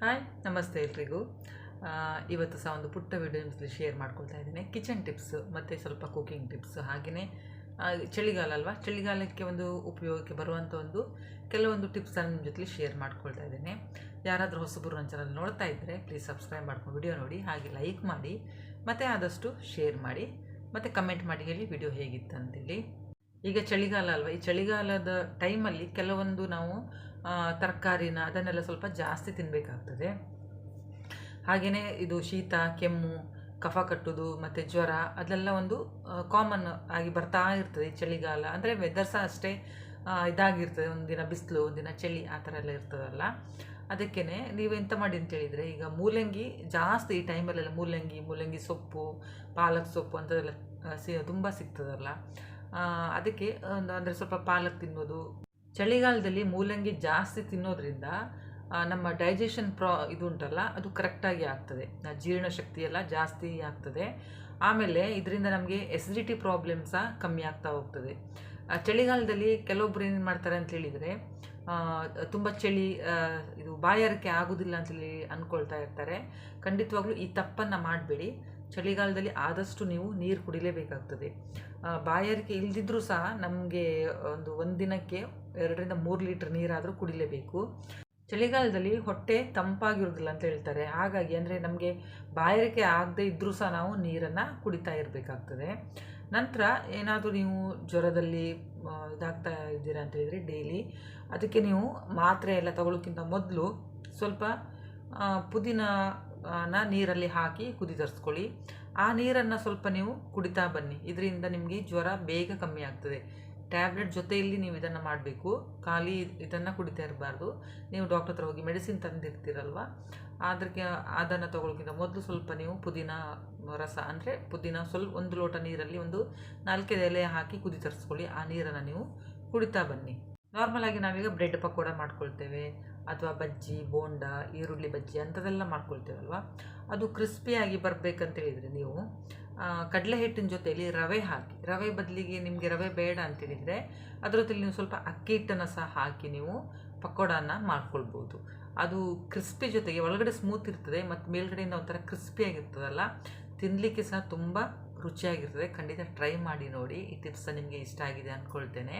Hi ನಮಸ್ತೆ ಎಲ್ರಿಗೂ. ಇವತ್ತು ಸಹ ಒಂದು ಪುಟ್ಟ ವಿಡಿಯೋ ಜೊತೆ ಶೇರ್ ಮಾಡ್ಕೊಳ್ತಾ ಇದ್ದೀನಿ. ಕಿಚನ್ ಟಿಪ್ಸ್ ಮತ್ತು ಸ್ವಲ್ಪ ಕುಕಿಂಗ್ ಟಿಪ್ಸ್ ಹಾಗೆಯೇ ಚಳಿಗಾಲ ಅಲ್ವಾ? ಚಳಿಗಾಲಕ್ಕೆ ಒಂದು ಉಪಯೋಗಕ್ಕೆ ಬರುವಂಥ ಒಂದು ಕೆಲವೊಂದು ಟಿಪ್ಸನ್ನು ನಿಮ್ಮ ಜೊತೆ ಶೇರ್ ಮಾಡ್ಕೊಳ್ತಾ ಇದ್ದೀನಿ. ಯಾರಾದರೂ ಹೊಸಬರು ನನ್ನ ಚಾನಲ್ ನೋಡ್ತಾ ಇದ್ದರೆ ಪ್ಲೀಸ್ ಸಬ್ಸ್ಕ್ರೈಬ್ ಮಾಡ್ಕೊಂಡು ವಿಡಿಯೋ ನೋಡಿ, ಹಾಗೆ ಲೈಕ್ ಮಾಡಿ, ಮತ್ತು ಆದಷ್ಟು ಶೇರ್ ಮಾಡಿ, ಮತ್ತು ಕಮೆಂಟ್ ಮಾಡಿ ಹೇಳಿ ವಿಡಿಯೋ ಹೇಗಿತ್ತು ಅಂತೇಳಿ ಈಗ ಚಳಿಗಾಲ ಅಲ್ವಾ? ಈ ಚಳಿಗಾಲದ ಟೈಮಲ್ಲಿ ಕೆಲವೊಂದು ನಾವು ತರಕಾರಿನ ಅದನ್ನೆಲ್ಲ ಸ್ವಲ್ಪ ಜಾಸ್ತಿ ತಿನ್ನಬೇಕಾಗ್ತದೆ ಹಾಗೆಯೇ ಇದು ಶೀತ, ಕೆಮ್ಮು, ಕಫ ಕಟ್ಟೋದು, ಮತ್ತು ಜ್ವರ ಅದೆಲ್ಲ ಒಂದು ಕಾಮನ್ ಆಗಿ ಬರ್ತಾ ಇರ್ತದೆ ಚಳಿಗಾಲ. ಅಂದರೆ ವೆದರ್ ಸಹ ಅಷ್ಟೇ ಇದಾಗಿರ್ತದೆ. ಒಂದಿನ ಬಿಸಿಲು ಒಂದಿನ ಚಳಿ, ಆ ಥರ ಎಲ್ಲ ಇರ್ತದಲ್ಲ. ಅದಕ್ಕೇ ನೀವು ಎಂತ ಮಾಡಿ ಅಂತ ಹೇಳಿದರೆ, ಈಗ ಮೂಲಂಗಿ ಜಾಸ್ತಿ ಈ ಟೈಮಲ್ಲೆಲ್ಲ ಮೂಲಂಗಿ ಮೂಲಂಗಿ ಸೊಪ್ಪು, ಪಾಲಕ್ ಸೊಪ್ಪು ಅಂಥದ್ದೆಲ್ಲ ಸಿ ತುಂಬ ಸಿಗ್ತದಲ್ಲ. ಅದಕ್ಕೆ ಒಂದು, ಅಂದರೆ ಸ್ವಲ್ಪ ಪಾಲಕ್ ತಿನ್ನೋದು ಚಳಿಗಾಲದಲ್ಲಿ ಮೂಲಂಗಿ ಜಾಸ್ತಿ ತಿನ್ನೋದ್ರಿಂದ ನಮ್ಮ ಡೈಜೆಷನ್ ಪ್ರಾ ಇದು ಉಂಟಲ್ಲ, ಅದು ಕರೆಕ್ಟಾಗಿ ಆಗ್ತದೆ. ಜೀರ್ಣಶಕ್ತಿ ಎಲ್ಲ ಜಾಸ್ತಿ ಆಗ್ತದೆ. ಆಮೇಲೆ ಇದರಿಂದ ನಮಗೆ ಎಸಿಡಿಟಿ ಪ್ರಾಬ್ಲಮ್ ಸಹ ಕಮ್ಮಿ ಆಗ್ತಾ ಹೋಗ್ತದೆ. ಚಳಿಗಾಲದಲ್ಲಿ ಕೆಲವೊಬ್ರು ಏನು ಮಾಡ್ತಾರೆ ಅಂತ ಹೇಳಿದರೆ ತುಂಬ ಚಳಿ ಇದು ಬಾಯಾರಿಕೆ ಆಗೋದಿಲ್ಲ ಅಂತೇಳಿ ಅಂದ್ಕೊಳ್ತಾ ಇರ್ತಾರೆ. ಖಂಡಿತವಾಗ್ಲೂ ಈ ತಪ್ಪನ್ನು ಮಾಡಬೇಡಿ. ಚಳಿಗಾಲದಲ್ಲಿ ಆದಷ್ಟು ನೀವು ನೀರು ಕುಡಿಲೇಬೇಕಾಗ್ತದೆ. ಬಾಯಾರಿಕೆ ಇಲ್ಲದಿದ್ದರೂ ಸಹ ನಮಗೆ ಒಂದು ಒಂದು ದಿನಕ್ಕೆ ಎರಡರಿಂದ ಮೂರು ಲೀಟ್ರ್ ನೀರಾದರೂ ಕುಡಿಲೇಬೇಕು. ಚಳಿಗಾಲದಲ್ಲಿ ಹೊಟ್ಟೆ ತಂಪಾಗಿರೋದಿಲ್ಲ ಅಂತ ಹೇಳ್ತಾರೆ. ಹಾಗಾಗಿ ಅಂದರೆ ನಮಗೆ ಬಾಯಾರಿಕೆ ಆಗದೆ ಇದ್ದರೂ ಸಹ ನಾವು ನೀರನ್ನು ಕುಡಿತಾ ಇರಬೇಕಾಗ್ತದೆ. ನಂತರ ಏನಾದರೂ ನೀವು ಜ್ವರದಲ್ಲಿ ಇದಾಗ್ತಾ ಇದ್ದೀರಾ ಅಂತ ಹೇಳಿದರೆ ಡೈಲಿ ಅದಕ್ಕೆ ನೀವು ಮಾತ್ರೆ ಎಲ್ಲ ತಗೊಳ್ಳೋಕ್ಕಿಂತ ಮೊದಲು ಸ್ವಲ್ಪ ಪುದೀನ ನ ನೀರಲ್ಲಿ ಹಾಕಿ ಕುದಿ ತರಿಸ್ಕೊಳ್ಳಿ ಆ ನೀರನ್ನು ಸ್ವಲ್ಪ ನೀವು ಕುಡಿತಾ ಬನ್ನಿ. ಇದರಿಂದ ನಿಮಗೆ ಜ್ವರ ಬೇಗ ಕಮ್ಮಿ ಆಗ್ತದೆ. ಟ್ಯಾಬ್ಲೆಟ್ ಜೊತೆಯಲ್ಲಿ ನೀವು ಇದನ್ನು ಮಾಡಬೇಕು. ಖಾಲಿ ಇದನ್ನು ಕುಡಿತಾ ಇರಬಾರ್ದು. ನೀವು ಡಾಕ್ಟರ್ ಹತ್ರ ಹೋಗಿ ಮೆಡಿಸಿನ್ ತಂದಿರ್ತೀರಲ್ವ? ಅದಕ್ಕೆ ಅದನ್ನು ತಗೊಳ್ಳೋಕ್ಕಿಂತ ಮೊದಲು ಸ್ವಲ್ಪ ನೀವು ಪುದೀನ ರಸ ಅಂದರೆ ಪುದೀನ ಸ್ವಲ್ಪ ಒಂದು ಲೋಟ ನೀರಲ್ಲಿ ಒಂದು ನಾಲ್ಕೈದು ಎಲೆ ಹಾಕಿ ಕುದಿ ತರಿಸ್ಕೊಳ್ಳಿ ಆ ನೀರನ್ನು ನೀವು ಕುಡಿತಾ ಬನ್ನಿ. ನಾರ್ಮಲಾಗಿ ನಾವೀಗ ಬ್ರೆಡ್ ಪಕೋಡ ಮಾಡ್ಕೊಳ್ತೇವೆ. ಅಥವಾ ಬಜ್ಜಿ, ಬೋಂಡ, ಈರುಳ್ಳಿ ಬಜ್ಜಿ ಅಂಥದ್ದೆಲ್ಲ ಮಾಡ್ಕೊಳ್ತೀವಲ್ವ? ಅದು ಕ್ರಿಸ್ಪಿಯಾಗಿ ಬರಬೇಕಂತ ಹೇಳಿದರೆ ನೀವು ಕಡಲೆ ಹಿಟ್ಟಿನ ಜೊತೆಯಲ್ಲಿ ರವೆ ಹಾಕಿ, ರವೆ ಬದಲಿಗೆ ನಿಮಗೆ ರವೆ ಬೇಡ ಅಂತ ಹೇಳಿದರೆ ಅದರ ಜೊತೆಲಿ ನೀವು ಸ್ವಲ್ಪ ಅಕ್ಕಿ ಹಿಟ್ಟನ್ನು ಸಹ ಹಾಕಿ ನೀವು ಪಕೋಡಾನ ಮಾಡ್ಕೊಳ್ಬೋದು. ಅದು ಕ್ರಿಸ್ಪಿ ಜೊತೆಗೆ ಒಳಗಡೆ ಸ್ಮೂತ್ ಇರ್ತದೆ, ಮತ್ತು ಮೇಲ್ಗಡೆಯಿಂದ ಒಂಥರ ಕ್ರಿಸ್ಪಿಯಾಗಿರ್ತದಲ್ಲ ತಿನ್ನಲಿಕ್ಕೆ ಸಹ ತುಂಬ ರುಚಿಯಾಗಿರ್ತದೆ. ಖಂಡಿತ ಟ್ರೈ ಮಾಡಿ ನೋಡಿ, ಈ ಟಿಪ್ಸ್ ನಿಮಗೆ ಇಷ್ಟ ಆಗಿದೆ ಅಂದ್ಕೊಳ್ತೇನೆ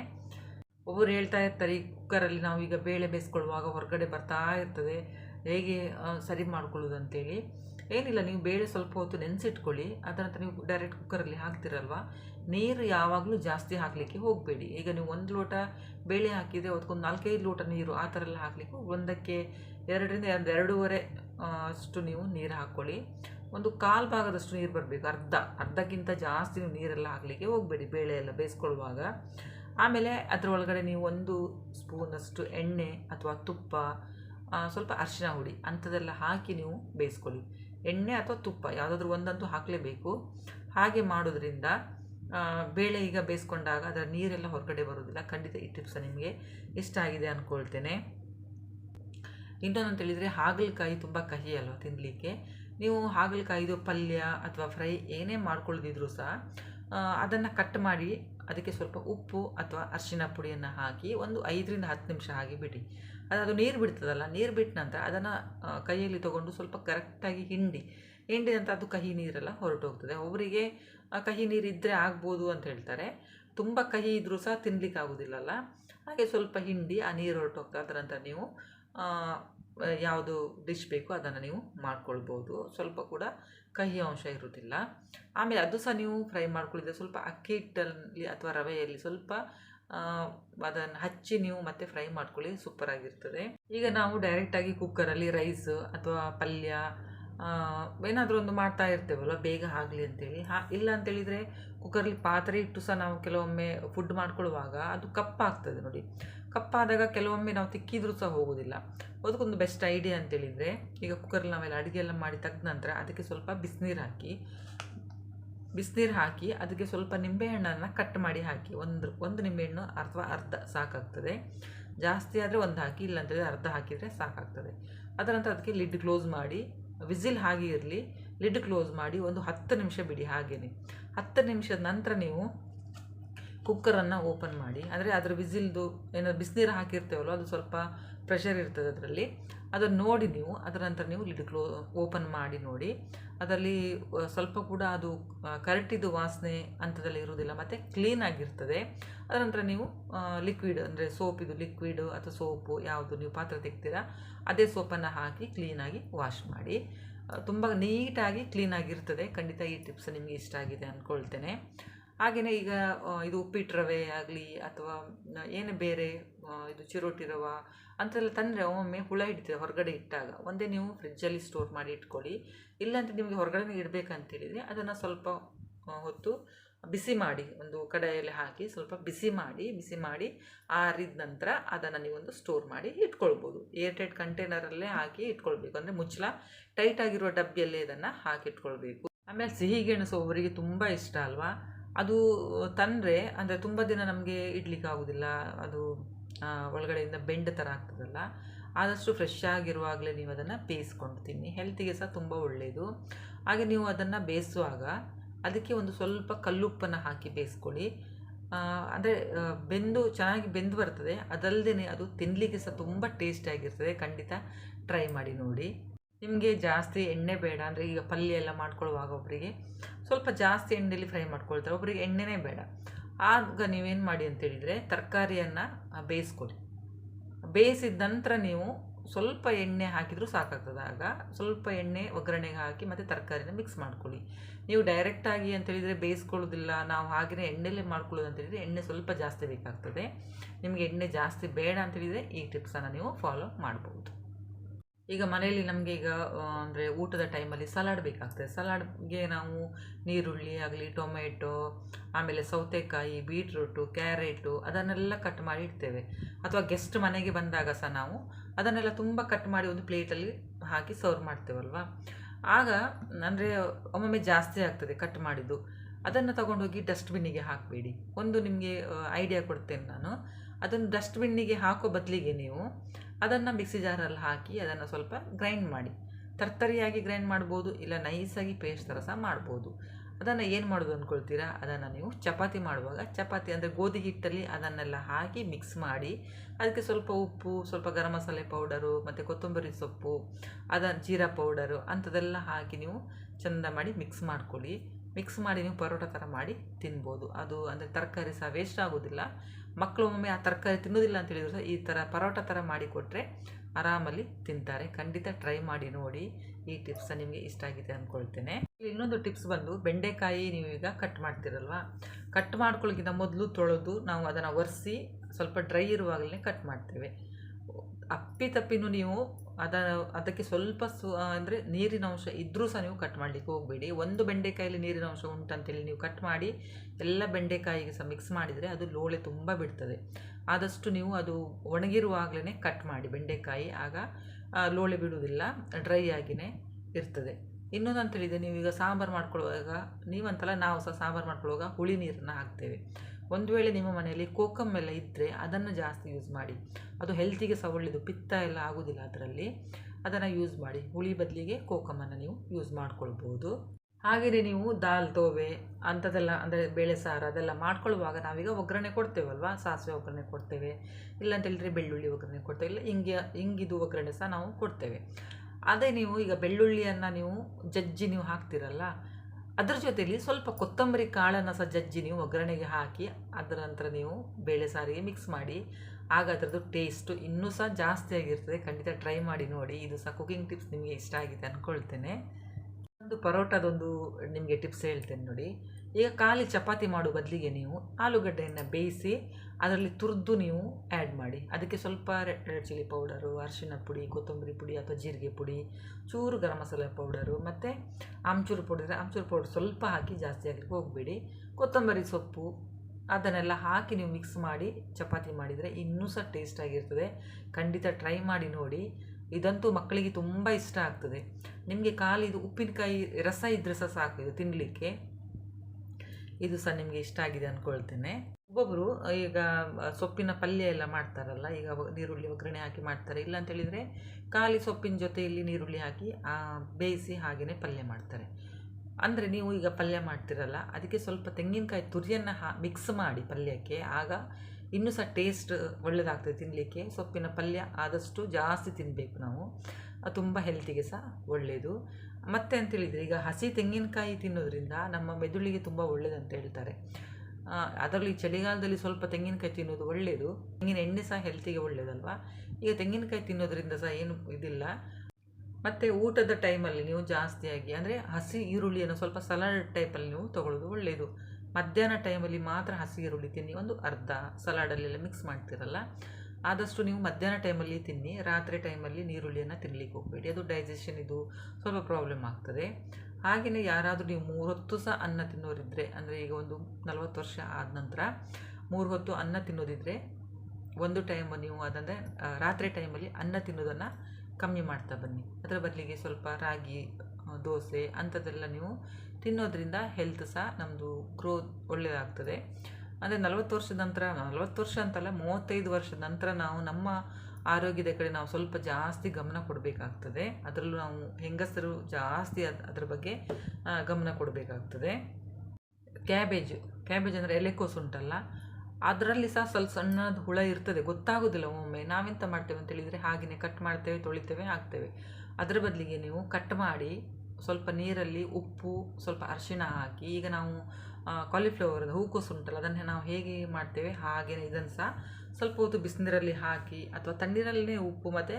ಒಬ್ಬರು ಹೇಳ್ತಾ ಇರ್ತಾರೆ, ಈ ಕುಕ್ಕರಲ್ಲಿ ನಾವು ಈಗ ಬೇಳೆ ಬೇಯಿಸ್ಕೊಳ್ಳುವಾಗ ಹೊರಗಡೆ ಬರ್ತಾ ಇರ್ತದೆ, ಹೇಗೆ ಸರಿ ಮಾಡ್ಕೊಳ್ಳೋದು ಅಂತೇಳಿ ಏನಿಲ್ಲ, ನೀವು ಬೇಳೆ ಸ್ವಲ್ಪ ಹೊತ್ತು ನೆನೆಸಿಟ್ಕೊಳ್ಳಿ, ಅದರ ನಂತರ ನೀವು ಡೈರೆಕ್ಟ್ ಕುಕ್ಕರಲ್ಲಿ ಹಾಕ್ತಿರಲ್ವ? ನೀರು ಯಾವಾಗಲೂ ಜಾಸ್ತಿ ಹಾಕಲಿಕ್ಕೆ ಹೋಗಬೇಡಿ. ಈಗ ನೀವು ಒಂದು ಲೋಟ ಬೇಳೆ ಹಾಕಿದರೆ ಅದಕ್ಕೊಂದು ನಾಲ್ಕೈದು ಲೋಟ ನೀರು ಆ ಥರ ಎಲ್ಲ ಹಾಕಲಿಕ್ಕೆ ಒಂದಕ್ಕೆ ಎರಡರಿಂದ ಒಂದು ಎರಡೂವರೆ ಅಷ್ಟು ನೀವು ನೀರು ಹಾಕ್ಕೊಳ್ಳಿ. ಒಂದು ಕಾಲು ಭಾಗದಷ್ಟು ನೀರು ಬರಬೇಕು, ಅರ್ಧ. ಅರ್ಧಕ್ಕಿಂತ ಜಾಸ್ತಿ ನೀವು ನೀರೆಲ್ಲ ಹಾಕಲಿಕ್ಕೆ ಹೋಗಬೇಡಿ, ಬೇಳೆ ಎಲ್ಲ ಬೇಯಿಸ್ಕೊಳ್ಳುವಾಗ. ಆಮೇಲೆ ಅದರ ಒಳಗಡೆ ನೀವು ಒಂದು ಸ್ಪೂನಷ್ಟು ಎಣ್ಣೆ ಅಥವಾ ತುಪ್ಪ ಸ್ವಲ್ಪ ಅರಿಶಿನ ಹುಡಿ ಅಂಥದ್ದೆಲ್ಲ ಹಾಕಿ ನೀವು ಬೇಯಿಸ್ಕೊಳ್ಳಿ. ಎಣ್ಣೆ ಅಥವಾ ತುಪ್ಪ ಯಾವುದಾದ್ರೂ ಒಂದಂತೂ ಹಾಕಲೇಬೇಕು. ಹಾಗೆ ಮಾಡೋದ್ರಿಂದ ಬೇಳೆ ಈಗ ಬೇಯಿಸ್ಕೊಂಡಾಗ ಅದರ ನೀರೆಲ್ಲ ಹೊರಗಡೆ ಬರೋದಿಲ್ಲ. ಖಂಡಿತ ಈ ಟಿಪ್ಸ ನಿಮಗೆ ಇಷ್ಟ ಆಗಿದೆ ಅಂದ್ಕೊಳ್ತೇನೆ ಇನ್ನೊಂದು ಹೇಳಿದರೆ ಹಾಗಲಕಾಯಿ ತುಂಬ ಕಹಿ ಅಲ್ವಾ ತಿನ್ನಲಿಕ್ಕೆ ನೀವು ಹಾಗಲಕಾಯಿದು ಪಲ್ಯ ಅಥವಾ ಫ್ರೈ ಏನೇ ಮಾಡ್ಕೊಳ್ಳೋದಿದ್ರು ಸಹ ಅದನ್ನು ಕಟ್ ಮಾಡಿ ಅದಕ್ಕೆ ಸ್ವಲ್ಪ ಉಪ್ಪು ಅಥವಾ ಅರಿಶಿನ ಪುಡಿಯನ್ನು ಹಾಕಿ ಒಂದು ಐದರಿಂದ ಹತ್ತು ನಿಮಿಷ ಹಾಗೆ ಬಿಡಿ. ಅದು ಅದು ನೀರು ಬಿಡ್ತದಲ್ಲ, ನೀರು ಬಿಟ್ಟ ನಂತರ ಅದನ್ನು ಕೈಯಲ್ಲಿ ತೊಗೊಂಡು ಸ್ವಲ್ಪ ಕರೆಕ್ಟಾಗಿ ಹಿಂಡಿ. ಹಿಂಡಿ ನಂತರ ಅದು ಕಹಿ ನೀರೆಲ್ಲ ಹೊರಟೋಗ್ತದೆ. ಒಬ್ಬರಿಗೆ ಕಹಿ ನೀರು ಇದ್ದರೆ ಆಗ್ಬೋದು ಅಂತ ಹೇಳ್ತಾರೆ. ತುಂಬ ಕಹಿ ಇದ್ದರೂ ಸಹ ತಿನ್ನಲಿಕ್ಕೆ ಆಗೋದಿಲ್ಲಲ್ಲ ಹಾಗೆ ಸ್ವಲ್ಪ ಹಿಂಡಿ, ಆ, ನೀರು ಹೊರಟೋಗ್ತದೆ. ಅದರ ನಂತರ ನೀವು ಯಾವುದು ಡಿಶ್ ಬೇಕೋ ಅದನ್ನು ನೀವು ಮಾಡ್ಕೊಳ್ಬೋದು. ಸ್ವಲ್ಪ ಕೂಡ ಕಹಿ ಅಂಶ ಇರೋದಿಲ್ಲ. ಆಮೇಲೆ ಅದು ಸಹ ನೀವು ಫ್ರೈ ಮಾಡ್ಕೊಳ್ಳಿದ್ರೆ ಸ್ವಲ್ಪ ಅಕ್ಕಿ ಹಿಟ್ಟಲ್ಲಿ ಅಥವಾ ರವೆಯಲ್ಲಿ ಸ್ವಲ್ಪ ಅದನ್ನು ಹಚ್ಚಿ ನೀವು ಮತ್ತೆ ಫ್ರೈ ಮಾಡ್ಕೊಳ್ಳಿ ಸೂಪರ್ ಆಗಿರ್ತದೆ. ಈಗ ನಾವು ಡೈರೆಕ್ಟಾಗಿ ಕುಕ್ಕರಲ್ಲಿ ರೈಸ್ ಅಥವಾ ಪಲ್ಯ ಏನಾದರೂ ಒಂದು ಮಾಡ್ತಾ ಇರ್ತೇವಲ್ಲ ಬೇಗ ಆಗಲಿ ಅಂತೇಳಿ. ಹಾ, ಇಲ್ಲ ಅಂತೇಳಿದರೆ ಕುಕ್ಕರಲ್ಲಿ ಪಾತ್ರೆ ಇಟ್ಟು ಸಹ ನಾವು ಕೆಲವೊಮ್ಮೆ ಫುಡ್ ಮಾಡ್ಕೊಳ್ಳುವಾಗ ಅದು ಕಪ್ಪಾಗ್ತದೆ ನೋಡಿ. ಕಪ್ಪಾದಾಗ ಕೆಲವೊಮ್ಮೆ ನಾವು ತಿಕ್ಕಿದ್ರೂ ಸಹ ಹೋಗೋದಿಲ್ಲ. ಅದಕ್ಕೊಂದು ಬೆಸ್ಟ್ ಐಡಿಯಾ ಅಂತೇಳಿದರೆ ಈಗ ಕುಕ್ಕರಲ್ಲಿ ನಾವೆಲ್ಲ ಅಡುಗೆ ಎಲ್ಲ ಮಾಡಿ ತೆಗೆದ ನಂತರ ಅದಕ್ಕೆ ಸ್ವಲ್ಪ ಬಿಸಿನೀರು ಹಾಕಿ ಬಿಸಿನೀರು ಹಾಕಿ ಅದಕ್ಕೆ ಸ್ವಲ್ಪ ನಿಂಬೆಹಣ್ಣನ್ನು ಕಟ್ ಮಾಡಿ ಹಾಕಿ ಒಂದು ಒಂದು ನಿಂಬೆಹಣ್ಣು ಅಥವಾ ಅರ್ಧ ಸಾಕಾಗ್ತದೆ. ಜಾಸ್ತಿ ಆದರೆ ಒಂದು ಹಾಕಿ ಇಲ್ಲಾಂತೇಳಿದ್ರೆ ಅರ್ಧ ಹಾಕಿದರೆ ಸಾಕಾಗ್ತದೆ. ಅದರ ನಂತರ ಅದಕ್ಕೆ ಲಿಡ್ ಕ್ಲೋಸ್ ಮಾಡಿ ವಿಸಿಲ್ ಹಾಗೆ ಇರಲಿ, ಲಿಡ್ ಕ್ಲೋಸ್ ಮಾಡಿ ಒಂದು ಹತ್ತು ನಿಮಿಷ ಬಿಡಿ ಹಾಗೆಯೇ ಹತ್ತು ನಿಮಿಷದ ನಂತರ ನೀವು ಕುಕ್ಕರನ್ನು ಓಪನ್ ಮಾಡಿ, ಅಂದರೆ ಅದರ ವಿಸಿಲ್ದು ಏನಾದ್ರು ಬಿಸಿನೀರು ಹಾಕಿರ್ತೇವಲ್ಲ ಅದು ಸ್ವಲ್ಪ ಪ್ರೆಷರ್ ಇರ್ತದೆ ಅದರಲ್ಲಿ. ಅದನ್ನು ನೋಡಿ ನೀವು, ಅದರ ನಂತರ ನೀವು ಲಿಡ್ ಕ್ಲೋ ಓಪನ್ ಮಾಡಿ ನೋಡಿ. ಅದರಲ್ಲಿ ಸ್ವಲ್ಪ ಕೂಡ ಅದು ಕರೆಕ್ಟಿದ್ದು ವಾಸನೆ ಅಂಥದ್ದೆಲ್ಲ ಇರುವುದಿಲ್ಲ, ಮತ್ತು ಕ್ಲೀನಾಗಿರ್ತದೆ ಅದರ ನಂತರ ನೀವು ಲಿಕ್ವಿಡ್ ಅಂದರೆ ಸೋಪಿದು ಲಿಕ್ವಿಡ್ ಅಥವಾ ಸೋಪು ಯಾವುದು ನೀವು ಪಾತ್ರೆ ತೆಗ್ತೀರಾ, ಅದೇ ಸೋಪನ್ನು ಹಾಕಿ ಕ್ಲೀನಾಗಿ ವಾಶ್ ಮಾಡಿ. ತುಂಬ ನೀಟಾಗಿ ಕ್ಲೀನಾಗಿರ್ತದೆ ಖಂಡಿತ ಈ ಟಿಪ್ಸ್ ನಿಮಗೆ ಇಷ್ಟ ಆಗಿದೆ ಅಂದ್ಕೊಳ್ತೇನೆ ಹಾಗೆಯೇ ಈಗ ಇದು ಉಪ್ಪಿಟ್ಟು ರವೆ ಆಗಲಿ ಅಥವಾ ಏನು ಬೇರೆ ಇದು ಚಿರೋಟಿ ರವ ಅಂತೆಲ್ಲ ತಂದರೆ ಒಮ್ಮೊಮ್ಮೆ ಹುಳ ಹಿಡಿತದೆ ಹೊರಗಡೆ ಇಟ್ಟಾಗ. ಒಂದೇ ನೀವು ಫ್ರಿಜ್ಜಲ್ಲಿ ಸ್ಟೋರ್ ಮಾಡಿ ಇಟ್ಕೊಳ್ಳಿ. ಇಲ್ಲಾಂದರೆ ನಿಮಗೆ ಹೊರಗಡೆ ಇಡಬೇಕಂತೇಳಿದರೆ ಅದನ್ನು ಸ್ವಲ್ಪ ಹೊತ್ತು ಬಿಸಿ ಮಾಡಿ, ಒಂದು ಕಡಾಯಲ್ಲಿ ಹಾಕಿ ಸ್ವಲ್ಪ ಬಿಸಿ ಮಾಡಿ ಬಿಸಿ ಮಾಡಿ ಆರಿದ ನಂತರ ಅದನ್ನು ನೀವೊಂದು ಸ್ಟೋರ್ ಮಾಡಿ ಇಟ್ಕೊಳ್ಬೋದು. ಏರ್ ಟೈಟ್ ಕಂಟೈನರಲ್ಲೇ ಹಾಕಿ ಇಟ್ಕೊಳ್ಬೇಕು. ಅಂದರೆ ಮುಚ್ಚಲ ಟೈಟ್ ಆಗಿರುವ ಡಬ್ಬಿಯಲ್ಲೇ ಇದನ್ನು ಹಾಕಿ ಇಟ್ಕೊಳ್ಬೇಕು ಆಮೇಲೆ ಸಿಹಿ ಗೆಣಸು ಅವರಿಗೆ ತುಂಬ ಇಷ್ಟ ಅಲ್ವಾ? ಅದು ತಂದರೆ, ಅಂದರೆ ತುಂಬ ದಿನ ನಮಗೆ ಇಡ್ಲಿಕ್ಕೆ ಆಗೋದಿಲ್ಲ ಅದು ಒಳಗಡೆಯಿಂದ ಬೆಂಡ್ ಥರ ಆಗ್ತದಲ್ಲ. ಆದಷ್ಟು ಫ್ರೆಶ್ ಆಗಿರುವಾಗಲೇ ನೀವು ಅದನ್ನು ಬೇಯಿಸ್ಕೊಂಡು ತಿನ್ನಿ. ಹೆಲ್ತಿಗೆ ಸಹ ತುಂಬ ಒಳ್ಳೆಯದು ಹಾಗೆ ನೀವು ಅದನ್ನು ಬೇಯಿಸುವಾಗ ಅದಕ್ಕೆ ಒಂದು ಸ್ವಲ್ಪ ಕಲ್ಲುಪ್ಪನ್ನು ಹಾಕಿ ಬೇಯಿಸ್ಕೊಳ್ಳಿ. ಅಂದರೆ ಬೆಂದು, ಚೆನ್ನಾಗಿ ಬೆಂದು ಬರ್ತದೆ. ಅದಲ್ಲದೆ ಅದು ತಿನ್ನಲಿಕ್ಕೆ ಸಹ ತುಂಬ ಟೇಸ್ಟಿಯಾಗಿರ್ತದೆ ಖಂಡಿತ ಟ್ರೈ ಮಾಡಿ ನೋಡಿ. ನಿಮಗೆ ಜಾಸ್ತಿ ಎಣ್ಣೆ ಬೇಡ ಅಂದರೆ ಈಗ ಪಲ್ಯ ಎಲ್ಲ ಮಾಡ್ಕೊಳ್ಳುವಾಗ ಒಬ್ಬರಿಗೆ ಸ್ವಲ್ಪ ಜಾಸ್ತಿ ಎಣ್ಣೆಯಲ್ಲಿ ಫ್ರೈ ಮಾಡ್ಕೊಳ್ತಾರೆ. ಒಬ್ಬರಿಗೆ ಎಣ್ಣೆನೇ ಬೇಡ. ಆಗ ನೀವೇನು ಮಾಡಿ ಅಂತೇಳಿದರೆ ತರಕಾರಿಯನ್ನು ಬೇಯಿಸ್ಕೊಳ್ಳಿ ಬೇಯಿಸಿದ ನಂತರ ನೀವು ಸ್ವಲ್ಪ ಎಣ್ಣೆ ಹಾಕಿದರೂ ಸಾಕಾಗ್ತದೆ. ಆಗ ಸ್ವಲ್ಪ ಎಣ್ಣೆ ಒಗ್ಗರಣೆಗೆ ಹಾಕಿ ಮತ್ತು ತರಕಾರಿನ ಮಿಕ್ಸ್ ಮಾಡ್ಕೊಳ್ಳಿ. ನೀವು ಡೈರೆಕ್ಟಾಗಿ ಅಂತೇಳಿದರೆ ಬೇಯಿಸ್ಕೊಳ್ಳೋದಿಲ್ಲ. ನಾವು ಹಾಗೆಯೇ ಎಣ್ಣೆಲ್ಲೇ ಮಾಡ್ಕೊಳ್ಳೋದು ಅಂತೇಳಿದರೆ ಎಣ್ಣೆ ಸ್ವಲ್ಪ ಜಾಸ್ತಿ ಬೇಕಾಗ್ತದೆ. ನಿಮಗೆ ಎಣ್ಣೆ ಜಾಸ್ತಿ ಬೇಡ ಅಂತೇಳಿದರೆ ಈ ಟಿಪ್ಸನ್ನು ನೀವು ಫಾಲೋ ಮಾಡ್ಬೋದು. ಈಗ ಮನೆಯಲ್ಲಿ ನಮಗೆ ಈಗ ಅಂದರೆ ಊಟದ ಟೈಮಲ್ಲಿ ಸಲಾಡ್ ಬೇಕಾಗ್ತದೆ. ಸಲಾಡ್ಗೆ ನಾವು ನೀರುಳ್ಳಿ ಆಗಲಿ ಟೊಮೆಟೊ ಆಮೇಲೆ ಸೌತೆಕಾಯಿ ಬೀಟ್ರೂಟು ಕ್ಯಾರೆಟು ಅದನ್ನೆಲ್ಲ ಕಟ್ ಮಾಡಿ ಇಡ್ತೇವೆ. ಅಥವಾ ಗೆಸ್ಟ್ ಮನೆಗೆ ಬಂದಾಗ ಸಹ ನಾವು ಅದನ್ನೆಲ್ಲ ತುಂಬ ಕಟ್ ಮಾಡಿ ಒಂದು ಪ್ಲೇಟಲ್ಲಿ ಹಾಕಿ ಸರ್ವ್ ಮಾಡ್ತೇವಲ್ವಾ? ಆಗ ಅಂದರೆ ಒಮ್ಮೊಮ್ಮೆ ಜಾಸ್ತಿ ಆಗ್ತದೆ ಕಟ್ ಮಾಡಿದ್ದು. ಅದನ್ನು ತಗೊಂಡೋಗಿ ಡಸ್ಟ್ಬಿನ್ನಿಗೆ ಹಾಕಬೇಡಿ. ಒಂದು ನಿಮಗೆ ಐಡಿಯಾ ಕೊಡ್ತೇನೆ ನಾನು. ಅದನ್ನು ಡಸ್ಟ್ಬಿನ್ನಿಗೆ ಹಾಕೋ ಬದಲಿಗೆ ನೀವು ಅದನ್ನು ಮಿಕ್ಸಿ ಜಾರಲ್ಲಿ ಹಾಕಿ ಅದನ್ನು ಸ್ವಲ್ಪ ಗ್ರೈಂಡ್ ಮಾಡಿ. ತರ್ತರಿಯಾಗಿ ಗ್ರೈಂಡ್ ಮಾಡ್ಬೋದು, ಇಲ್ಲ ನೈಸಾಗಿ ಪೇಸ್ಟ್ ಥರ ಸಹ ಮಾಡ್ಬೋದು. ಅದನ್ನು ಏನು ಮಾಡೋದು ಅಂದ್ಕೊಳ್ತೀರಾ ಅದನ್ನು ನೀವು ಚಪಾತಿ ಮಾಡುವಾಗ, ಚಪಾತಿ ಅಂದರೆ ಗೋಧಿ ಹಿಟ್ಟಲ್ಲಿ ಅದನ್ನೆಲ್ಲ ಹಾಕಿ ಮಿಕ್ಸ್ ಮಾಡಿ, ಅದಕ್ಕೆ ಸ್ವಲ್ಪ ಉಪ್ಪು, ಸ್ವಲ್ಪ ಗರಂ ಮಸಾಲೆ ಪೌಡರು, ಮತ್ತು ಕೊತ್ತಂಬರಿ ಸೊಪ್ಪು ಅದನ್ನು ಜೀರಾ ಪೌಡರು ಅಂಥದ್ದೆಲ್ಲ ಹಾಕಿ ನೀವು ಚೆಂದ ಮಾಡಿ ಮಿಕ್ಸ್ ಮಾಡ್ಕೊಳ್ಳಿ. ಮಿಕ್ಸ್ ಮಾಡಿ ನೀವು ಪರೋಟ ಥರ ಮಾಡಿ ತಿನ್ಬೋದು. ಅದು ಅಂದರೆ ತರಕಾರಿ ಸಹ ವೇಸ್ಟ್ ಆಗೋದಿಲ್ಲ. ಮಕ್ಕಳು ಒಮ್ಮೆ ಆ ತರಕಾರಿ ತಿನ್ನೋದಿಲ್ಲ ಅಂತ ಹೇಳಿದ್ರು ಸಹ ಈ ಥರ ಪರೋಟ ಥರ ಮಾಡಿಕೊಟ್ರೆ ಆರಾಮಲ್ಲಿ ತಿಂತಾರೆ. ಖಂಡಿತ ಟ್ರೈ ಮಾಡಿ ನೋಡಿ. ಈ ಟಿಪ್ಸ್ ನಿಮಗೆ ಇಷ್ಟ ಆಗಿದೆ ಅಂದ್ಕೊಳ್ತೇನೆ ಇನ್ನೊಂದು ಟಿಪ್ಸ್ ಬಂದು ಬೆಂಡೆಕಾಯಿ ನೀವು ಈಗ ಕಟ್ ಮಾಡ್ತಿರಲ್ವ? ಕಟ್ ಮಾಡ್ಕೊಳ್ಳೋಕ್ಕಿಂತ ಮೊದಲು ತೊಳೆದು ನಾವು ಅದನ್ನು ಒರೆಸಿ ಸ್ವಲ್ಪ ಡ್ರೈ ಇರುವಾಗಲೇ ಕಟ್ ಮಾಡ್ತೇವೆ. ಅಪ್ಪಿ ತಪ್ಪಿನೂ ನೀವು ಅದ, ಅದಕ್ಕೆ ಸ್ವಲ್ಪ ಸು ಅಂದರೆ ನೀರಿನ ಅಂಶ ಇದ್ದರೂ ಸಹ ನೀವು ಕಟ್ ಮಾಡಲಿಕ್ಕೆ ಹೋಗಬೇಡಿ. ಒಂದು ಬೆಂಡೆಕಾಯಲ್ಲಿ ನೀರಿನ ಅಂಶ ಉಂಟಂತೇಳಿ ನೀವು ಕಟ್ ಮಾಡಿ ಎಲ್ಲ ಬೆಂಡೆಕಾಯಿಗೆ ಸಹ ಮಿಕ್ಸ್ ಮಾಡಿದರೆ ಅದು ಲೋಳೆ ತುಂಬ ಬಿಡ್ತದೆ. ಆದಷ್ಟು ನೀವು ಅದು ಒಣಗಿರುವಾಗಲೇ ಕಟ್ ಮಾಡಿ ಬೆಂಡೆಕಾಯಿ. ಆಗ ಲೋಳೆ ಬಿಡುವುದಿಲ್ಲ ಡ್ರೈ ಆಗಿಯೇ ಇರ್ತದೆ. ಇನ್ನೊಂದು ಅಂತೇಳಿದರೆ ಈಗ ಸಾಂಬಾರು ಮಾಡ್ಕೊಳ್ಳುವಾಗ, ನೀವಂತಲ್ಲ, ನಾವು ಸಹ ಸಾಂಬಾರು ಮಾಡ್ಕೊಳ್ಳುವಾಗ ಹುಳಿ ನೀರನ್ನು ಹಾಕ್ತೇವೆ. ಒಂದು ವೇಳೆ ನಿಮ್ಮ ಮನೆಯಲ್ಲಿ ಕೋಕಮ್ ಎಲ್ಲ ಇದ್ದರೆ ಅದನ್ನು ಜಾಸ್ತಿ ಯೂಸ್ ಮಾಡಿ. ಅದು ಹೆಲ್ತಿಗೆ ಸಹ ಒಳ್ಳೆಯದು ಪಿತ್ತ ಎಲ್ಲ ಆಗೋದಿಲ್ಲ ಅದರಲ್ಲಿ. ಅದನ್ನು ಯೂಸ್ ಮಾಡಿ. ಹುಳಿ ಬದಲಿಗೆ ಕೋಕಮನ್ನು ನೀವು ಯೂಸ್ ಮಾಡ್ಕೊಳ್ಬೋದು. ಹಾಗೆಯೇ ನೀವು ದಾಲ್, ತೋವೆ ಅಂಥದ್ದೆಲ್ಲ ಅಂದರೆ ಬೇಳೆ ಸಾರು ಅದೆಲ್ಲ ಮಾಡ್ಕೊಳ್ಳುವಾಗ ನಾವೀಗ ಒಗ್ಗರಣೆ ಕೊಡ್ತೇವಲ್ವಾ? ಸಾಸಿವೆ ಒಗ್ಗರಣೆ ಕೊಡ್ತೇವೆ. ಇಲ್ಲ ಅಂತ ಹೇಳಿದ್ರೆ ಬೆಳ್ಳುಳ್ಳಿ ಒಗ್ಗರಣೆ ಕೊಡ್ತೇವೆ. ಇಲ್ಲ, ಹಿಂಗೆ, ಹಿಂಗಿದು ಒಗ್ಗರಣೆ ಸಹ ನಾವು ಕೊಡ್ತೇವೆ. ಅದೇ ನೀವು ಈಗ ಬೆಳ್ಳುಳ್ಳಿಯನ್ನು ನೀವು ಜಜ್ಜಿ ನೀವು ಹಾಕ್ತಿರಲ್ಲ ಅದರ ಜೊತೆಯಲ್ಲಿ ಸ್ವಲ್ಪ ಕೊತ್ತಂಬರಿ ಕಾಳನ್ನು ಸಹ ಜಜ್ಜಿ ನೀವು ಒಗ್ಗರಣೆಗೆ ಹಾಕಿ, ಅದರ ನಂತರ ನೀವು ಬೇಳೆ ಸಾರಿಗೆ ಮಿಕ್ಸ್ ಮಾಡಿ, ಆಗ ಅದರದ್ದು ಟೇಸ್ಟು ಇನ್ನೂ ಸಹ ಜಾಸ್ತಿ ಆಗಿರ್ತದೆ. ಖಂಡಿತ ಟ್ರೈ ಮಾಡಿ ನೋಡಿ. ಇದು ಸಹ ಕುಕಿಂಗ್ ಟಿಪ್ಸ್ ನಿಮಗೆ ಇಷ್ಟ ಆಗಿದೆ ಅಂದ್ಕೊಳ್ತೇನೆ ಒಂದು ಪರೋಟದೊಂದು ನಿಮಗೆ ಟಿಪ್ಸ್ ಹೇಳ್ತೇನೆ ನೋಡಿ. ಈಗ ಖಾಲಿ ಚಪಾತಿ ಮಾಡೋ ಬದಲಿಗೆ ನೀವು ಆಲೂಗಡ್ಡೆಯನ್ನು ಬೇಯಿಸಿ ಅದರಲ್ಲಿ ತುರಿದು ನೀವು ಆ್ಯಡ್ ಮಾಡಿ. ಅದಕ್ಕೆ ಸ್ವಲ್ಪ ರೆಡ್ ಚಿಲ್ಲಿ ಪೌಡರು ಅರಿಶಿನ ಪುಡಿ, ಕೊತ್ತಂಬರಿ ಪುಡಿ ಅಥವಾ ಜೀರಿಗೆ ಪುಡಿ, ಚೂರು ಗರಂ ಮಸಾಲೆ ಪೌಡರು ಮತ್ತು ಆಮ್ಚೂರು ಪೌಡರ್ ಆಮ್ಚೂರು ಪೌಡರ್ ಸ್ವಲ್ಪ ಹಾಕಿ ಜಾಸ್ತಿ ಆಗಲಿಕ್ಕೆ ಹೋಗಬೇಡಿ. ಕೊತ್ತಂಬರಿ ಸೊಪ್ಪು, ಅದನ್ನೆಲ್ಲ ಹಾಕಿ ನೀವು ಮಿಕ್ಸ್ ಮಾಡಿ ಚಪಾತಿ ಮಾಡಿದರೆ ಇನ್ನೂ ಸಹ ಟೇಸ್ಟಾಗಿರ್ತದೆ ಖಂಡಿತ ಟ್ರೈ ಮಾಡಿ ನೋಡಿ. ಇದಂತೂ ಮಕ್ಕಳಿಗೆ ತುಂಬ ಇಷ್ಟ ಆಗ್ತದೆ. ನಿಮಗೆ ಖಾಲಿ ಇದು ಉಪ್ಪಿನಕಾಯಿ ರಸ ಇದ್ದರೆ ಸಹ ಸಾಕು ಇದು ತಿನ್ನಲಿಕ್ಕೆ ಇದು ಸಹ ನಿಮಗೆ ಇಷ್ಟ ಆಗಿದೆ ಅಂದ್ಕೊಳ್ತೇನೆ ಒಬ್ಬೊಬ್ಬರು ಈಗ ಸೊಪ್ಪಿನ ಪಲ್ಯ ಎಲ್ಲ ಮಾಡ್ತಾರಲ್ಲ, ಈಗ ನೀರುಳ್ಳಿ ಒಗ್ಗರಣೆ ಹಾಕಿ ಮಾಡ್ತಾರೆ. ಇಲ್ಲ ಅಂತ ಹೇಳಿದರೆ ಖಾಲಿ ಸೊಪ್ಪಿನ ಜೊತೆಯಲ್ಲಿ ನೀರುಳ್ಳಿ ಹಾಕಿ ಬೇಯಿಸಿ ಹಾಗೆಯೇ ಪಲ್ಯ ಮಾಡ್ತಾರೆ. ಅಂದರೆ ನೀವು ಈಗ ಪಲ್ಯ ಮಾಡ್ತಿರಲ್ಲ, ಅದಕ್ಕೆ ಸ್ವಲ್ಪ ತೆಂಗಿನಕಾಯಿ ತುರಿಯನ್ನು ಹಾ ಮಿಕ್ಸ್ ಮಾಡಿ ಪಲ್ಯಕ್ಕೆ. ಆಗ ಇನ್ನೂ ಸಹ ಟೇಸ್ಟ್ ಒಳ್ಳೆಯದಾಗ್ತದೆ ತಿನ್ನಲಿಕ್ಕೆ ಸೊಪ್ಪಿನ ಪಲ್ಯ ಆದಷ್ಟು ಜಾಸ್ತಿ ತಿನ್ನಬೇಕು ನಾವು. ತುಂಬ ಹೆಲ್ತಿಗೆ ಸಹ ಒಳ್ಳೆಯದು ಮತ್ತೆ ಅಂತ ಹೇಳಿದರೆ ಈಗ ಹಸಿ ತೆಂಗಿನಕಾಯಿ ತಿನ್ನೋದ್ರಿಂದ ನಮ್ಮ ಮೆದುಳಿಗೆ ತುಂಬ ಒಳ್ಳೆಯದಂತ ಹೇಳ್ತಾರೆ. ಅದರಲ್ಲಿ ಚಳಿಗಾಲದಲ್ಲಿ ಸ್ವಲ್ಪ ತೆಂಗಿನಕಾಯಿ ತಿನ್ನೋದು ಒಳ್ಳೆಯದು ತೆಂಗಿನ ಎಣ್ಣೆ ಸಹ ಹೆಲ್ತಿಗೆ ಒಳ್ಳೆಯದಲ್ವಾ ಈಗ ತೆಂಗಿನಕಾಯಿ ತಿನ್ನೋದ್ರಿಂದ ಸಹ ಏನು ಇದಿಲ್ಲ. ಮತ್ತು ಊಟದ ಟೈಮಲ್ಲಿ ನೀವು ಜಾಸ್ತಿಯಾಗಿ ಅಂದರೆ ಹಸಿ ಈರುಳ್ಳಿಯನ್ನು ಸ್ವಲ್ಪ ಸಲಾಡ್ ಟೈಪಲ್ಲಿ ನೀವು ತೊಗೊಳ್ಳೋದು ಒಳ್ಳೆಯದು ಮಧ್ಯಾಹ್ನ ಟೈಮಲ್ಲಿ ಮಾತ್ರ ಹಸಿ ಈರುಳ್ಳಿ ತಿನ್ನಿ. ಒಂದು ಅರ್ಧ ಸಲಾಡಲ್ಲೆಲ್ಲ ಮಿಕ್ಸ್ ಮಾಡ್ತೀರಲ್ಲ? ಆದಷ್ಟು ನೀವು ಮಧ್ಯಾಹ್ನ ಟೈಮಲ್ಲಿ ತಿನ್ನಿ, ರಾತ್ರಿ ಟೈಮಲ್ಲಿ ನೀರುಳ್ಳಿಯನ್ನು ತಿನ್ನಲಿಕ್ಕೆ ಹೋಗಬೇಡಿ. ಅದು ಡೈಜೆಷನ್ ಇದು ಸ್ವಲ್ಪ ಪ್ರಾಬ್ಲಮ್ ಆಗ್ತದೆ. ಹಾಗೆಯೇ ಯಾರಾದರೂ ನೀವು ಮೂರು ಹೊತ್ತು ಸಹ ಅನ್ನ ತಿನ್ನೋರಿದ್ದರೆ ಅಂದರೆ ಈಗ ಒಂದು ನಲವತ್ತು ವರ್ಷ ಆದ ನಂತರ ಮೂರು ಹೊತ್ತು ಅನ್ನ ತಿನ್ನೋದಿದ್ದರೆ ಒಂದು ಟೈಮ್ ನೀವು ಅದಂದರೆ ರಾತ್ರಿ ಟೈಮಲ್ಲಿ ಅನ್ನ ತಿನ್ನೋದನ್ನು ಕಮ್ಮಿ ಮಾಡ್ತಾ ಬನ್ನಿ. ಅದರ ಬದಲಿಗೆ ಸ್ವಲ್ಪ ರಾಗಿ ದೋಸೆ ಅಂಥದ್ದೆಲ್ಲ ನೀವು ತಿನ್ನೋದ್ರಿಂದ ಹೆಲ್ತ್ ಸಹ ನಮ್ಮದು ಗ್ರೋತ್ ಒಳ್ಳೆಯದಾಗ್ತದೆ ಅಂದರೆ ನಲವತ್ತು ವರ್ಷದ ನಂತರ, ನಲವತ್ತು ವರ್ಷ ಅಂತಲ್ಲ, ಮೂವತ್ತೈದು ವರ್ಷದ ನಂತರ ನಾವು ನಮ್ಮ ಆರೋಗ್ಯದ ಕಡೆ ನಾವು ಸ್ವಲ್ಪ ಜಾಸ್ತಿ ಗಮನ ಕೊಡಬೇಕಾಗ್ತದೆ. ಅದರಲ್ಲೂ ನಾವು ಹೆಂಗಸರು ಜಾಸ್ತಿ ಅದ್- ಅದರ ಬಗ್ಗೆ ಗಮನ ಕೊಡಬೇಕಾಗ್ತದೆ. ಕ್ಯಾಬೇಜ್ ಕ್ಯಾಬೇಜ್ ಅಂದರೆ ಎಲೆಕೋಸು ಉಂಟಲ್ಲ, ಅದರಲ್ಲಿ ಸಹ ಸ್ವಲ್ಪ ಸಣ್ಣದು ಹುಳ ಇರ್ತದೆ, ಗೊತ್ತಾಗೋದಿಲ್ಲ ಒಮ್ಮೆ ನಾವೆಂತ ಮಾಡ್ತೇವೆ ಅಂತ ಹೇಳಿದರೆ ಹಾಗೆಯೇ ಕಟ್ ಮಾಡ್ತೇವೆ, ತೊಳಿತೇವೆ, ಹಾಕ್ತೇವೆ. ಅದರ ಬದಲಿಗೆ ನೀವು ಕಟ್ ಮಾಡಿ ಸ್ವಲ್ಪ ನೀರಲ್ಲಿ ಉಪ್ಪು, ಸ್ವಲ್ಪ ಅರಿಶಿಣ ಹಾಕಿ, ಈಗ ನಾವು ಕಾಲಿಫ್ಲವರ್ ಹೂಕೋಸು ಉಂಟಲ್ಲ, ಅದನ್ನು ನಾವು ಹೇಗೆ ಮಾಡ್ತೇವೆ? ಹಾಗೆ ಇದನ್ನು ಸಹ ಸ್ವಲ್ಪ ಹೊತ್ತು ಬಿಸಿನೀರಲ್ಲಿ ಹಾಕಿ ಅಥವಾ ತಣ್ಣೀರಲ್ಲೇ ಉಪ್ಪು ಮತ್ತು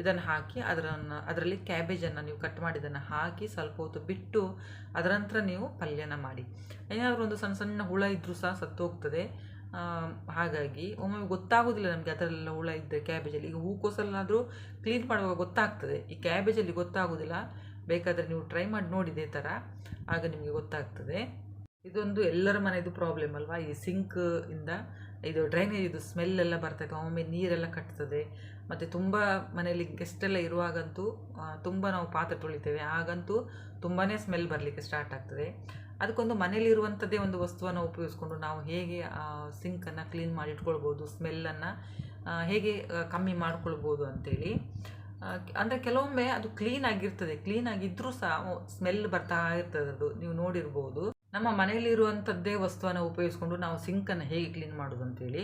ಇದನ್ನು ಹಾಕಿ ಅದರನ್ನು, ಅದರಲ್ಲಿ ಕ್ಯಾಬೇಜನ್ನು ನೀವು ಕಟ್ ಮಾಡಿದ್ದನ್ನು ಹಾಕಿ ಸ್ವಲ್ಪ ಹೊತ್ತು ಬಿಟ್ಟು ಅದರ ನಂತರ ನೀವು ಪಲ್ಯನ ಮಾಡಿ. ಏನಾದರೂ ಒಂದು ಸಣ್ಣ ಸಣ್ಣ ಹುಳ ಇದ್ದರೂ ಸಹ ಸತ್ತೋಗ್ತದೆ. ಹಾಗಾಗಿ ಒಮ್ಮೊಮ್ಮೆ ಗೊತ್ತಾಗೋದಿಲ್ಲ ನಮಗೆ ಅದರಲ್ಲೆಲ್ಲ ಹುಳ ಇದ್ದರೆ ಕ್ಯಾಬೇಜಲ್ಲಿ ಈಗ ಹೂಕೋಸಲ್ಲಾದರೂ ಕ್ಲೀನ್ ಮಾಡುವಾಗ ಗೊತ್ತಾಗ್ತದೆ. ಈ ಕ್ಯಾಬೇಜಲ್ಲಿ ಗೊತ್ತಾಗೋದಿಲ್ಲ. ಬೇಕಾದರೆ ನೀವು ಟ್ರೈ ಮಾಡಿ ನೋಡಿ ಇದೇ ಥರ. ಆಗ ನಿಮಗೆ ಗೊತ್ತಾಗ್ತದೆ. ಇದೊಂದು ಎಲ್ಲರ ಮನೆಯದು ಪ್ರಾಬ್ಲಮ್ ಅಲ್ವಾ? ಈ ಸಿಂಕ್ ಇಂದ ಇದು ಡ್ರೈನೇಜ್ ಇದು ಸ್ಮೆಲ್ ಎಲ್ಲ ಬರ್ತದೆ, ಒಮ್ಮೆ ನೀರೆಲ್ಲ ಕಟ್ತದೆ, ಮತ್ತು ತುಂಬ ಮನೆಯಲ್ಲಿ ಗೆಸ್ಟ್ ಎಲ್ಲ ಇರುವಾಗಂತೂ ತುಂಬ ನಾವು ಪಾತ್ರೆ ತೊಳಿತೇವೆ. ಆಗಂತೂ ತುಂಬಾ ಸ್ಮೆಲ್ ಬರಲಿಕ್ಕೆ ಸ್ಟಾರ್ಟ್ ಆಗ್ತದೆ. ಅದಕ್ಕೊಂದು ಮನೇಲಿರುವಂಥದ್ದೇ ಒಂದು ವಸ್ತುವನ್ನು ಉಪಯೋಗಿಸ್ಕೊಂಡು ನಾವು ಹೇಗೆ ಸಿಂಕನ್ನು ಕ್ಲೀನ್ ಮಾಡಿ ಇಟ್ಕೊಳ್ಬೋದು ಸ್ಮೆಲ್ಲನ್ನು ಹೇಗೆ ಕಮ್ಮಿ ಮಾಡ್ಕೊಳ್ಬೋದು ಅಂತೇಳಿ. ಅಂದರೆ ಕೆಲವೊಮ್ಮೆ ಅದು ಕ್ಲೀನ್ ಆಗಿರ್ತದೆ. ಕ್ಲೀನ್ ಆಗಿದ್ದರೂ ಸಹ ಸ್ಮೆಲ್ ಬರ್ತಾ ಇರ್ತದೆ ಅದು. ನೀವು ನೋಡಿರ್ಬೋದು. ನಮ್ಮ ಮನೆಯಲ್ಲಿರುವಂಥದ್ದೇ ವಸ್ತುವನ್ನು ಉಪಯೋಗಿಸ್ಕೊಂಡು ನಾವು ಸಿಂಕನ್ನು ಹೇಗೆ ಕ್ಲೀನ್ ಮಾಡೋದು ಅಂತೇಳಿ,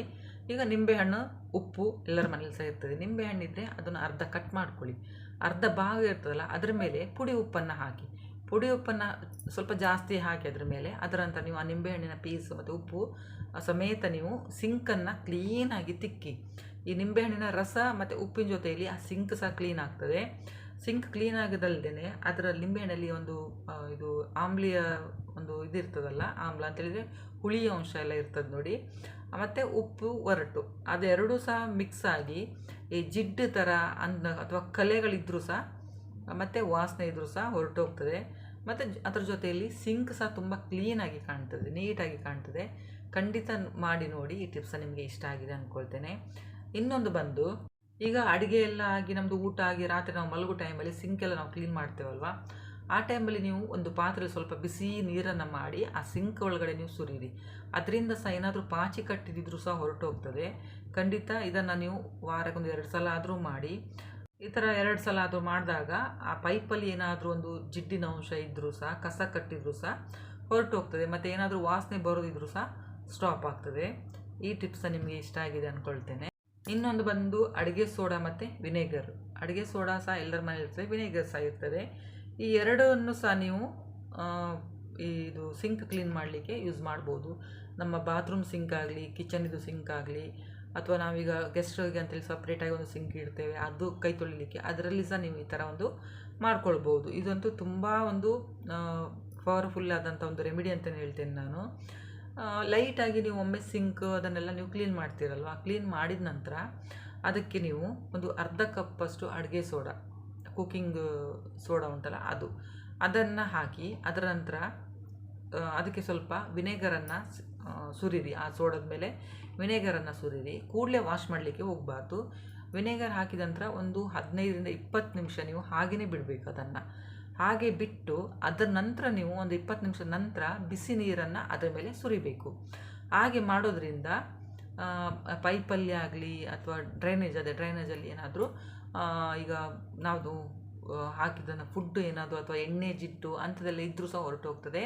ಈಗ ನಿಂಬೆಹಣ್ಣು, ಉಪ್ಪು ಎಲ್ಲರ ಮನೇಲಿ ಸಹ ಇರ್ತದೆ. ನಿಂಬೆಹಣ್ಣು ಇದ್ದರೆ ಅದನ್ನು ಅರ್ಧ ಕಟ್ ಮಾಡ್ಕೊಳ್ಳಿ. ಅರ್ಧ ಭಾಗ ಇರ್ತದಲ್ಲ, ಅದರ ಮೇಲೆ ಪುಡಿ ಉಪ್ಪನ್ನು ಹಾಕಿ. ಪುಡಿ ಉಪ್ಪನ್ನು ಸ್ವಲ್ಪ ಜಾಸ್ತಿ ಹಾಕಿ ಅದ್ರ ಮೇಲೆ ಅದರ ನೀವು ಆ ನಿಂಬೆಹಣ್ಣಿನ ಪೀಸು ಮತ್ತು ಉಪ್ಪು ಸಮೇತ ನೀವು ಸಿಂಕನ್ನು ಕ್ಲೀನಾಗಿ ತಿಕ್ಕಿ. ಈ ನಿಂಬೆಹಣ್ಣಿನ ರಸ ಮತ್ತು ಉಪ್ಪಿನ ಜೊತೆಯಲ್ಲಿ ಆ ಸಿಂಕ್ ಸಹ ಕ್ಲೀನ್ ಆಗ್ತದೆ. ಸಿಂಕ್ ಕ್ಲೀನ್ ಆಗದಲ್ದೇ ಅದರ ನಿಂಬೆಹಣ್ಣಲ್ಲಿ ಒಂದು ಇದು ಆಮ್ಲೀಯ ಒಂದು ಇದಿರ್ತದಲ್ಲ ಆಮ್ಲ ಅಂತ ಹೇಳಿದರೆ ಹುಳಿಯ ಅಂಶ ಎಲ್ಲ ಇರ್ತದೆ ನೋಡಿ. ಮತ್ತು ಉಪ್ಪು, ಒರಟು, ಅದೆರಡೂ ಸಹ ಮಿಕ್ಸ್ ಆಗಿ ಈ ಜಿಡ್ಡು ಥರ ಅಂದ ಅಥವಾ ಕಲೆಗಳಿದ್ದರೂ ಸಹ, ಮತ್ತು ವಾಸನೆ ಇದ್ದರೂ ಸಹ ಹೊರಟೋಗ್ತದೆ. ಮತ್ತು ಅದ್ರ ಜೊತೆಯಲ್ಲಿ ಸಿಂಕ್ ಸಹ ತುಂಬ ಕ್ಲೀನಾಗಿ ಕಾಣ್ತದೆ ನೀಟಾಗಿ ಕಾಣ್ತದೆ. ಖಂಡಿತ ಮಾಡಿ ನೋಡಿ, ಈ ಟಿಪ್ಸ್ ನಿಮಗೆ ಇಷ್ಟ ಆಗಿದೆ ಅಂದ್ಕೊಳ್ತೇನೆ ಇನ್ನೊಂದು ಬಂದು, ಈಗ ಅಡುಗೆ ಎಲ್ಲ ಆಗಿ ನಮ್ಮದು ಊಟ ಆಗಿ ರಾತ್ರಿ ನಾವು ಮಲಗೋ ಟೈಮಲ್ಲಿ ಸಿಂಕ್ ಎಲ್ಲ ನಾವು ಕ್ಲೀನ್ ಮಾಡ್ತೇವಲ್ವಾ? ಆ ಟೈಮಲ್ಲಿ ನೀವು ಒಂದು ಪಾತ್ರೆ ಸ್ವಲ್ಪ ಬಿಸಿ ನೀರನ್ನು ಮಾಡಿ, ಆ ಸಿಂಕ್ ಒಳಗಡೆ ನೀವು ಸುರಿಯಿರಿ. ಅದರಿಂದ ಸಹ ಏನಾದರೂ ಪಾಚಿ ಕಟ್ಟಿದಿದ್ರೂ ಸಹ ಹೊರಟೋಗ್ತದೆ. ಖಂಡಿತ ಇದನ್ನು ನೀವು ವಾರಕ್ಕೊಂದು ಎರಡು ಸಲ ಆದರೂ ಮಾಡಿ. ಈ ಥರ ಎರಡು ಸಲ ಆದರೂ ಮಾಡಿದಾಗ ಆ ಪೈಪಲ್ಲಿ ಏನಾದರೂ ಒಂದು ಜಿಡ್ಡಿನ ಅಂಶ ಇದ್ದರೂ ಸಹ, ಕಸ ಕಟ್ಟಿದ್ರು ಸಹ ಹೊರಟೋಗ್ತದೆ. ಮತ್ತು ಏನಾದರೂ ವಾಸನೆ ಬರೋದಿದ್ರೂ ಸಹ ಸ್ಟಾಪ್ ಆಗ್ತದೆ. ಈ ಟಿಪ್ಸ್ ನಿಮಗೆ ಇಷ್ಟ ಆಗಿದೆ ಅಂದ್ಕೊಳ್ತೇನೆ ಇನ್ನೊಂದು ಬಂದು ಅಡುಗೆ ಸೋಡಾ ಮತ್ತು ವಿನೆಗರ್. ಅಡುಗೆ ಸೋಡಾ ಸಹ ಎಲ್ಲರ ಮನೇಲಿ ಇರ್ತದೆ, ವಿನೆಗರ್ ಸಹ ಇರ್ತದೆ. ಈ ಎರಡನ್ನು ಸಹ ನೀವು ಇದು ಸಿಂಕ್ ಕ್ಲೀನ್ ಮಾಡಲಿಕ್ಕೆ ಯೂಸ್ ಮಾಡ್ಬೋದು. ನಮ್ಮ ಬಾತ್ರೂಮ್ ಸಿಂಕ್ ಆಗಲಿ ಕಿಚನಿದು ಸಿಂಕ್ ಆಗಲಿ, ಅಥವಾ ನಾವೀಗ ಗೆಸ್ಟ್ಗಳಿಗೆ ಅಂತೇಳಿ ಸಪ್ರೇಟಾಗಿ ಒಂದು ಸಿಂಕ್ ಇಡ್ತೇವೆ, ಅದು ಕೈ ತೊಳಿಲಿಕ್ಕೆ, ಅದರಲ್ಲಿ ಸಹ ನೀವು ಈ ಥರ ಒಂದು ಮಾಡ್ಕೊಳ್ಬೋದು. ಇದಂತೂ ತುಂಬ ಒಂದು ಪವರ್ಫುಲ್ ಆದಂಥ ಒಂದು ರೆಮಿಡಿ ಅಂತಲೇ ಹೇಳ್ತೇನೆ ನಾನು. ಲೈಟಾಗಿ ನೀವು ಒಮ್ಮೆ ಸಿಂಕ್ ಅದನ್ನೆಲ್ಲ ನೀವು ಕ್ಲೀನ್ ಮಾಡ್ತೀರಲ್ವ? ಕ್ಲೀನ್ ಮಾಡಿದ ನಂತರ ಅದಕ್ಕೆ ನೀವು ಒಂದು ಅರ್ಧ ಕಪ್ಪಷ್ಟು ಅಡುಗೆ ಸೋಡಾ ಕುಕ್ಕಿಂಗ್ ಸೋಡಾ ಉಂಟಲ್ಲ ಅದು. ಅದನ್ನು ಹಾಕಿ ಅದರ ನಂತರ ಅದಕ್ಕೆ ಸ್ವಲ್ಪ ವಿನೆಗರನ್ನು ಸುರಿರಿ ಆ ಸೋಡದ ಮೇಲೆ. ವಿನೆಗರನ್ನು ಸುರಿರಿ. ಕೂಡಲೇ ವಾಶ್ ಮಾಡಲಿಕ್ಕೆ ಹೋಗಬಾರ್ದು. ವಿನೆಗರ್ ಹಾಕಿದ ನಂತರ ಒಂದು ಹದಿನೈದರಿಂದ ಇಪ್ಪತ್ತು ನಿಮಿಷ ನೀವು ಹಾಗೆಯೇ ಬಿಡಬೇಕು ಅದನ್ನು. ಹಾಗೆ ಬಿಟ್ಟು ಅದರ ನಂತರ ನೀವು ಒಂದು ಇಪ್ಪತ್ತು ನಿಮಿಷ ನಂತರ ಬಿಸಿ ನೀರನ್ನು ಅದರ ಮೇಲೆ ಸುರಿಬೇಕು. ಹಾಗೆ ಮಾಡೋದ್ರಿಂದ ಪೈಪಲ್ಲಿ ಆಗಲಿ ಅಥವಾ ಡ್ರೈನೇಜ್ ಅದೇ ಡ್ರೈನೇಜಲ್ಲಿ ಏನಾದರೂ ಈಗ ನಾವು ಹಾಕಿದ್ದನ್ನು ಫುಡ್ ಏನಾದರೂ ಅಥವಾ ಎಣ್ಣೆ ಜಿಟ್ಟು ಅಂಥದ್ದೆಲ್ಲ ಇದ್ದರೂ ಸಹ ಹೊರಟೋಗ್ತದೆ.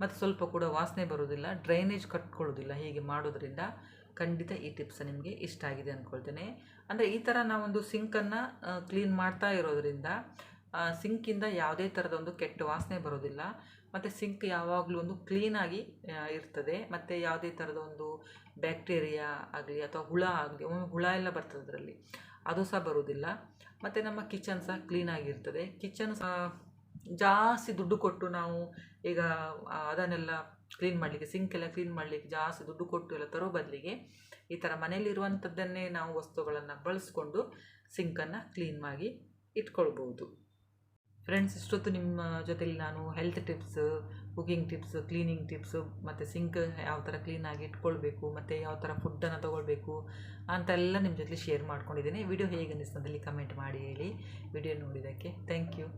ಮತ್ತು ಸ್ವಲ್ಪ ಕೂಡ ವಾಸನೆ ಬರೋದಿಲ್ಲ ಡ್ರೈನೇಜ್ ಕಟ್ಕೊಳ್ಳೋದಿಲ್ಲ ಹೀಗೆ ಮಾಡೋದ್ರಿಂದ ಖಂಡಿತ ಈ ಟಿಪ್ಸ್ ನಿಮಗೆ ಇಷ್ಟ ಆಗಿದೆ ಅಂದ್ಕೊಳ್ತೇನೆ ಅಂದರೆ ಈ ಥರ ನಾವೊಂದು ಸಿಂಕನ್ನು ಕ್ಲೀನ್ ಮಾಡ್ತಾ ಇರೋದ್ರಿಂದ ಸಿಂಕಿಂದ ಯಾವುದೇ ಥರದ ಒಂದು ಕೆಟ್ಟ ವಾಸನೆ ಬರೋದಿಲ್ಲ ಮತ್ತು ಸಿಂಕ್ ಯಾವಾಗಲೂ ಒಂದು ಕ್ಲೀನಾಗಿ ಇರ್ತದೆ. ಮತ್ತು ಯಾವುದೇ ಥರದ ಒಂದು ಬ್ಯಾಕ್ಟೀರಿಯಾ ಆಗಲಿ ಅಥವಾ ಹುಳ ಆಗಲಿ, ಒಮ್ಮೆ ಹುಳ ಎಲ್ಲ ಬರ್ತದೆ ಅದರಲ್ಲಿ. ಅದು ಸಹ ಬರೋದಿಲ್ಲ ಮತ್ತು ನಮ್ಮ ಕಿಚನ್ ಸಹ ಕ್ಲೀನಾಗಿರ್ತದೆ ಕಿಚನ್ ಸಹ ಜಾಸ್ತಿ ದುಡ್ಡು ಕೊಟ್ಟು ನಾವು ಈಗ ಅದನ್ನೆಲ್ಲ ಕ್ಲೀನ್ ಮಾಡಲಿಕ್ಕೆ ಸಿಂಕ್ ಎಲ್ಲ ಕ್ಲೀನ್ ಮಾಡಲಿಕ್ಕೆ ಜಾಸ್ತಿ ದುಡ್ಡು ಕೊಟ್ಟು ಎಲ್ಲ ತರೋ ಬದಲಿಗೆ ಈ ಥರ ಮನೆಯಲ್ಲಿರುವಂಥದ್ದನ್ನೇ ನಾವು ವಸ್ತುಗಳನ್ನು ಬಳಸ್ಕೊಂಡು ಸಿಂಕನ್ನು ಕ್ಲೀನ್ ಮಾಡಿ ಇಟ್ಕೊಳ್ಬೋದು ಫ್ರೆಂಡ್ಸ್ ಇಷ್ಟೊತ್ತು ನಿಮ್ಮ ಜೊತೆಲಿ ನಾನು health tips cooking tips cleaning tips ಮತ್ತು ಸಿಂಕ್ ಯಾವ ಥರ ಕ್ಲೀನಾಗಿ ಇಟ್ಕೊಳ್ಬೇಕು, ಮತ್ತು ಯಾವ ಥರ ಫುಡ್ಡನ್ನು ತೊಗೊಳ್ಬೇಕು ಅಂತೆಲ್ಲ ನಿಮ್ಮ ಜೊತೆ ಶೇರ್ ಮಾಡ್ಕೊಂಡಿದ್ದೀನಿ. ವಿಡಿಯೋ ಹೇಗೆ ಅನ್ನಿಸ್ತದಲ್ಲಿ ಕಮೆಂಟ್ ಮಾಡಿ ಹೇಳಿ. ವಿಡಿಯೋ ನೋಡಿದ್ದಕ್ಕೆ ಥ್ಯಾಂಕ್ ಯು